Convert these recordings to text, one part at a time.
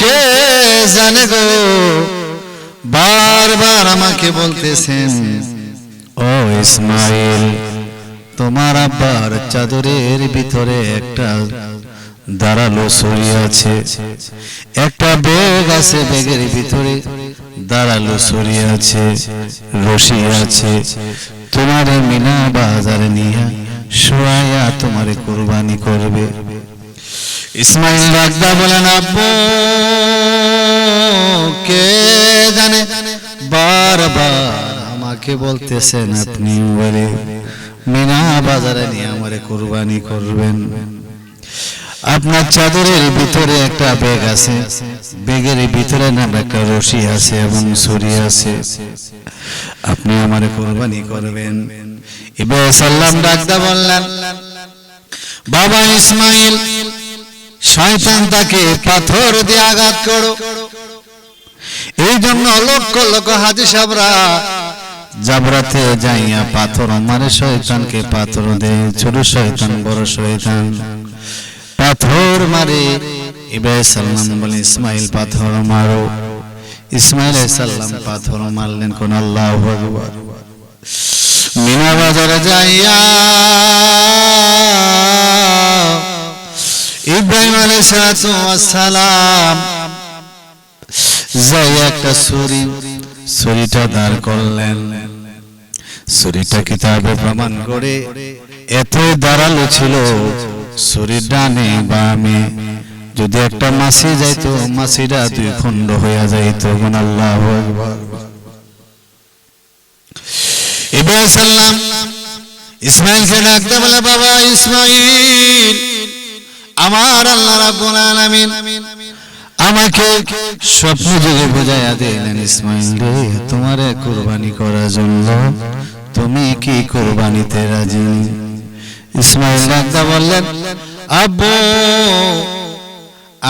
কে জানে গো? বারবার আমাকে বলতেছেন, ও ইসমাইল, তোমার আব্বার চাদরের ভিতরে একটা দাঁড়াল ছড়ি আছে। একটা বেগ আছে বেগের ভিতরে দাঁড়াল ছড়ি আছে, রশি আছে। তোমার মিনা বাজারে নিয়ে শোয়া তোমারে কোরবানি করবে। ইসমাইল রাগদা বলেন, আব্বু আমাকে বলতেছেন আপনি বলে, মিনা বাজারে নিয়ে আমারে কোরবানি করবেন। আপনার চাদরের ভিতরে একটা ব্যাগ আছে। ব্যাগের ভিতরে নাম একটা রশি আছে এবং ছড়ি আছে। আপনি আমারে কোরবানি করবেন। ইব্রাহিম সাল্লাম ডাকদা বললেন, বাবা ইসমাইল, শয়তান তাকে পাথর দিয়ে আঘাত করো। এই জন্য লক্ষ লক্ষ হাজি সাবরা জাবরাতে যাইয়া পাথর মারে শয়তানকে পাথর দেয় ছোট শয়তান, বড় শয়তান। পাথর মারে ইব্রাহিম সাল্লাম বলে, ইসমাইল, পাথর মারো। ইসমাইল সাল্লাম পাথর মারলেন, কোন আল্লাহ ভগবান মিনা বাজারে যাইয়া ইব্রাহিম আলাইসালাম যাই একটা ছুরি ছুরিটা দাঁড় করলেন। ছুরিটা কিতাবে প্রমাণ করে এত দাঁড়াল ছিল ছুরির ডানে বামে। যদি একটা মাসি যাইতো মাসিটা দুই খণ্ড হইয়া যাইতো গুণ আল্লাহ ডাকতে বলে, বাবা ইসমাইল, আমার আল্লাহ রাব্বুল আলামিন আমাকে স্বপ্ন যুগে বোঝাইয়া দিলেন ইসমাইল রে, তোমারে কুরবানি করার জন্য তুমি কি কুরবানিতে রাজি? ইসমাইল ডাকতে বললেন, আব্বু,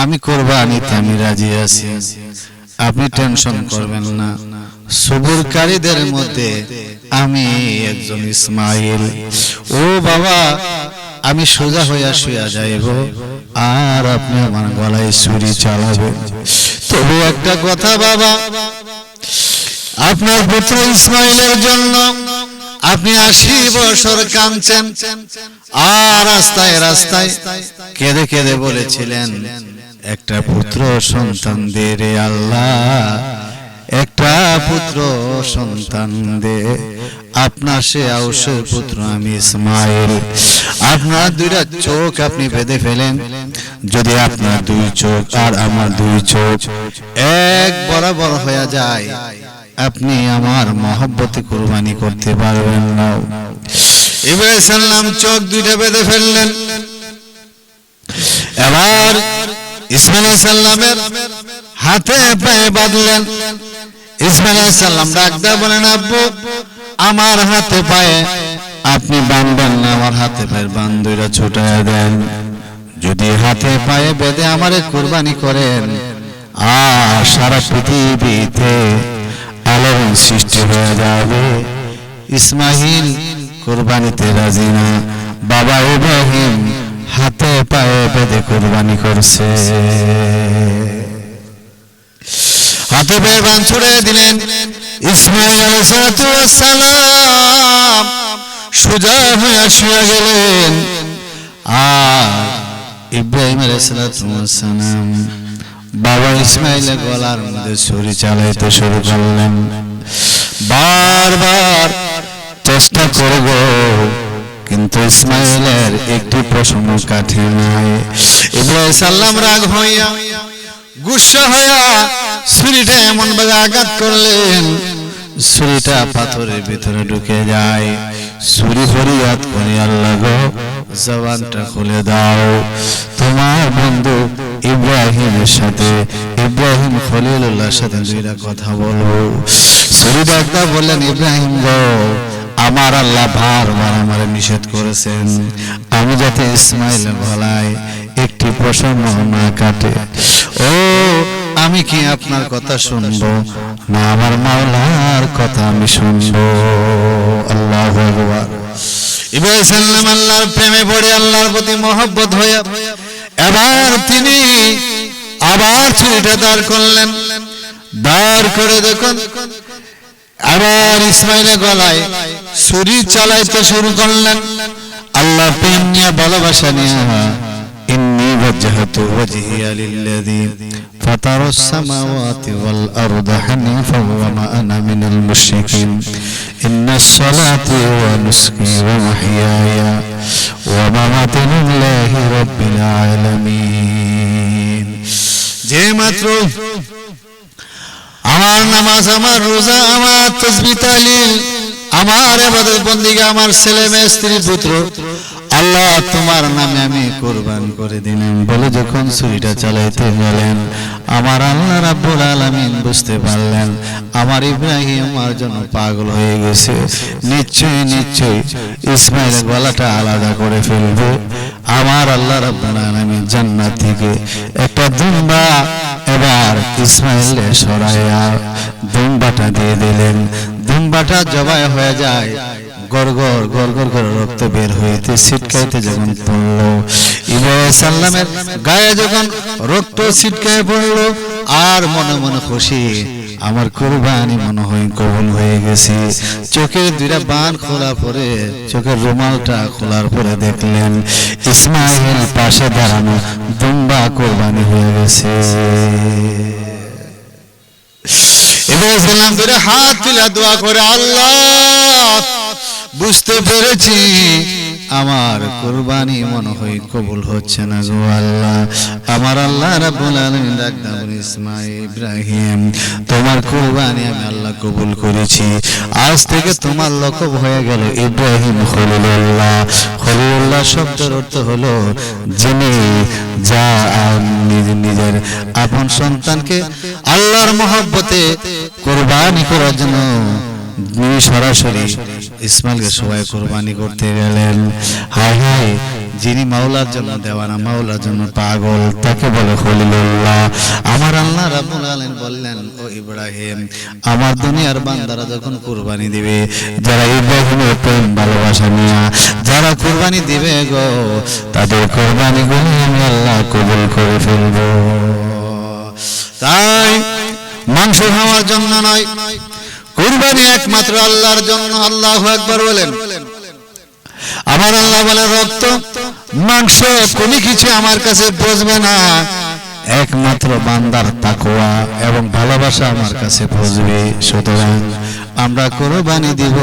আমি কোরবানিতে আমি রাজি আছি। আপনি টেনশন করবেন না। সবুরকারীদের মধ্যে আমি একজন ইসমাইল। ও বাবা আমি সোজা হইয়া শুয়া যাইব। আর আপনি আমার গলায় ছুরি চালাবেন। তবে একটা কথা বাবা, আপনার পুত্র ইসমাইলের জন্য আপনি আশি বছর কাঁদছেন। আর রাস্তায় রাস্তায় কেঁদে কেঁদে বলেছিলেন, একটা পুত্র সন্তান দে রে আল্লাহ, একটা পুত্র সন্তান দে। আপনার সে আউসের পুত্র আমি ইসমাইল। আপনার দুইটা চোখ আপনি বেঁধে ফেলেন, যদি আপনার দুই চোখ আর আমার দুই চোখ এক বরাবর হয়ে যায়, আপনি আমার মহব্বতে কোরবানি করতে পারবেন না। ইব্রাহিম চোখ দুইটা বেঁধে ফেললেন। এবার ইসমাইল সাল্লামের হাতে পায়ে বাঁধলেন। ইসমাইল সাল্লাম বলেন, আব্বু, আমার হাতে পায়ে আপনি বাঁধবেন না, আমার হাতে পায়ের বান্ধুরা ছুটায় দেন। যদি হাতে পায়ে বেঁধে আমারে কোরবানি করেন, আর সারা পৃথিবীতে আলোড়ন সৃষ্টি হয়ে যাবে। ইসমাইল কোরবানিতে রাজি না, বাবা ইব্রাহিম হাতে পায়ে বেঁধে কোরবানি করছে। হাতে পায়ে বান ছুড়ে দিলেন। ইসমাইল আলাইসালাম সোজা হয়ে গেলেন। ইব্রাহিম বাবা গলার মধ্যে চালাইতে শুরু করলেন। বারবার চেষ্টা করব, কিন্তু ইসমাইলের একটি প্রশ্ন কাঠি নাই। ইব্রাহিম সাল্লাম রাগ হইয়া, গুসা হইয়া ছুরিটা এমন ভাবে আঘাত করলেন, ছুরিটা পাথরের ভিতরে ঢুকে যায়। ছুরি ফরিয়াদ করে আল্লাহ গো, জবানটা খুলে দাও। তোমার বন্ধু ইব্রাহিমের সাথে, ইব্রাহিম খলিলুল্লাহর সাথে দুইটা কথা বলব। ছুরি ডাক্তার বললেন, ইব্রাহিম গো, আমার আল্লাহ বারবার আমার নিষেধ করেছেন। আমি যাতে ইসমাইল গলায় একটি প্রসন্ন না কাটে। ও, আমি কি আপনার কথা শুনব? না, আমার মাওলার কথা আমি শুনব। প্রেমে পড়ে আল্লাহর প্রতি মহব্বত হয়ে এবার তিনি আবার ছুরিটা দাঁড় করলেন। দাঁড় করে দেখুন আবার ইসমাইলের গলায় ছুরি চালাইতে শুরু করলেন। আল্লাহ প্রেম নিয়ে ভালোবাসা নিয়ে وجهت وجهي للذي فطر السماوات والأرض حنيفا وما أنا من المشركين إن الصلاة ونسكي ومحياي ومماتي لله رب العالمين যে মাত্র আমার নামাজ আমার রোজা আমার তসবি তালিল আমার আবাদত বন্দিকে আমার ছেলে মেয়ে স্ত্রী পুত্র আল্লাহ তোমার নামে আমি কোরবান করে দিলাম। বলে যখন ছুরিটা চালাইতে গেলেন, আমার আল্লাহ রাব্বুল আলামিন বুঝতে পারলেন, আমার ইব্রাহিম আমার জন্য পাগল হয়ে গেছে। নিশ্চয়ই নিশ্চয়ই ইসমাইলের গলাটা আলাদা করে ফেলবে। আমার আল্লাহ রাব্বুল আলামিন জান্নাত থেকে একটা দুম্বা এবার ইসমাইল সরাইয়া দুম্বাটা দিয়ে দিলেন। দুম্বাটা জবাই হয়ে যায়। গড়গড় গড়গড় করে রক্ত বের হইতে ছিটকাইতে যখন পড়ল ইব্রাহিম গায়ে যখন রক্ত পড়ল, আর মনে মনে খুশি, আমার কোরবানি মনে হয় হয়ে গেছে। চোখের দুইটা বান খোলা পরে, চোখের রুমালটা খোলার পরে দেখলেন, ইসমাইল পাশে দাঁড়ানো দুম্বা কোরবানি হয়ে গেছে। করে হাত তুলে দোয়া করে, আল্লাহ! বুঝতে পেরেছি। আমার কোরবানি মনে হয় কবুল হচ্ছে না গো আল্লাহ। আমার আল্লাহ রাব্বুল আলামিন ইব্রাহিম, তোমার কোরবানি আমি আল্লাহ কবুল করেছি। আজ থেকে তোমার লকব হয়ে গেল ইব্রাহিম খলিলুল্লাহ। খলিলুল্লাহ শব্দের অর্থ হলো, যিনি যা নিজ নিজের আপন সন্তানকে আল্লাহর মহব্বতে কোরবানি করার জন্য সরাসরি ইসমাইলকে সবাই কোরবানি করতে গেলেন। হায় হায় যিনি মাওলার জন্য দেওয়ানা মাওলার জন্য পাগল তাকে বলে খলিলুল্লাহ। আমার আল্লাহ রাব্বুল আলামিন বললেন ও ইব্রাহিম আমার দুনিয়ার বান্দারা যখন কুরবানি দিবে যারা ইব্রাহিমের প্রেম ভালোবাসা নিয়ে যারা কুরবানি দিবে গো তাদের কুরবানি গুলো আমি আল্লাহ কবুল করে ফেলব। তাই মাংস খাওয়ার জন্য নয় কুরবানি একমাত্র আল্লাহর জন্য আল্লাহ একবার বলেন। আমার আল্লাহ বলে, রক্ত, মাংস, কোনো কিছু আমার কাছে বসবে না। একমাত্র বান্দার তাকোয়া এবং ভালোবাসা আমার কাছে বসবে। সুতরাং আমরা কোরবানি দিব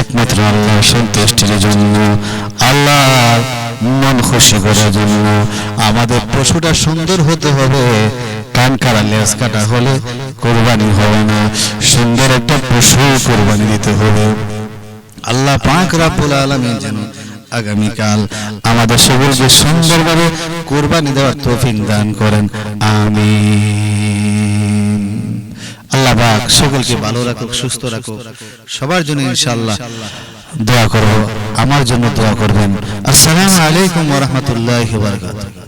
একমাত্র আল্লাহ সন্তুষ্টির জন্য আল্লাহ মন খুশি করার জন্য। আমাদের পশুটা সুন্দর হতে হবে। কান কাটা লেজ কাটা হলে কোরবানি হবে না। সুন্দর একটা পশু কোরবানি দিতে হবে। আল্লাহ পাক রাব্বুল আলামিন যেন আগামীকাল আমাদের সকলকে সুন্দরভাবে কোরবানি দেওয়ার তৌফিক দান করেন। আমিন। আল্লাহ পাক সকলকে ভালো রাখুক, সুস্থ রাখুক। সবার জন্য ইনশাআল্লাহ দোয়া করব। আমার জন্য দোয়া করবেন। আসসালামু আলাইকুম ওয়া রাহমাতুল্লাহি ওয়া বারাকাতুহু।